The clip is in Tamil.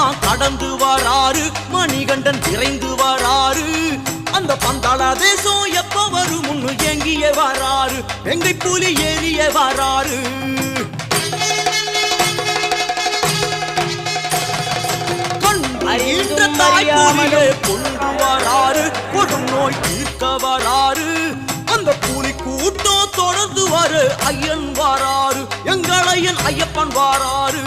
எல்லாம் கடந்து வராறு மணிகண்டன் விரைந்து வராறு. அந்த பந்தாளாதேசம் எப்ப வரும்? எங்கிய வராறு எங்கை புலி ஏறிய வராறு. அறிகின்ற கொண்டு வராறு கொடும் நோய் தீர்க்க வராறு. அந்த கூலி கூட்டம் தொடர்ந்து வர ஐயன் வாராறு எங்களையன் ஐயப்பன் வராறு.